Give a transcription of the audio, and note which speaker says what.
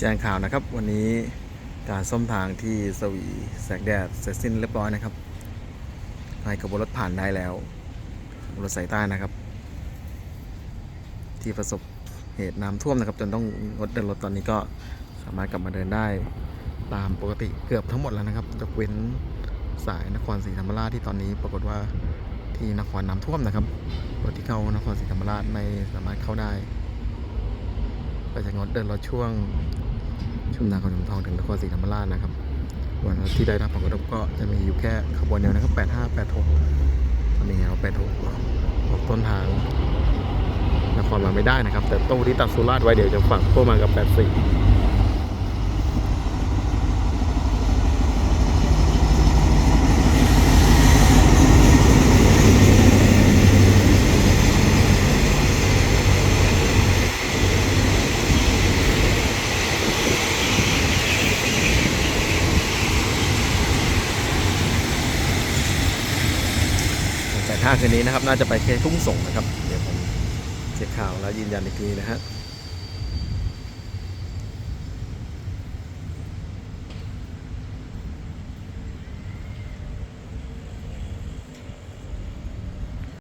Speaker 1: แจ้งข่าวนะครับ วันนี้การซ่อมทางที่สวีแสงแดดเสร็จสิ้นเรียบร้อยนะครับให้ขบวนรถผ่านได้แล้วรถสายใต้นะครับ ที่ประสบเหตุน้ำท่วมนะครับ จนต้องงดเดินรถตอนนี้ก็สามารถกลับมาเดินได้ตามปกติเกือบทั้งหมดแล้วนะครับยกเว้นสายนครศรีธรรมราชที่ตอนนี้ปรากฏว่าที่นครน้ำท่วมนะครับรถที่เข้านครศรีธรรมราชไม่สามารถเข้าได้ ก็จะงดเดินรถช่วง ชุมนาขนมทองถึงนครศรีธรรมราชนะครับ วันที่ได้รับผลกระทบก็จะมีอยู่แค่ขบวนเดียวนะครับ 85 86ตอนนี้เรา86ออกต้นทางนครมาไม่ได้นะครับ แต่ตู้ที่ตัดสุราษฎร์ไว้เดี๋ยวจะฝังพวกมากับ 84 แต่าคืนนี้นะครับ น่าจะไปแค่ทุ่งส่งนะครับ เดี๋ยวผมเช็คข่าวแล้วยืนยันอีกทีนะฮะ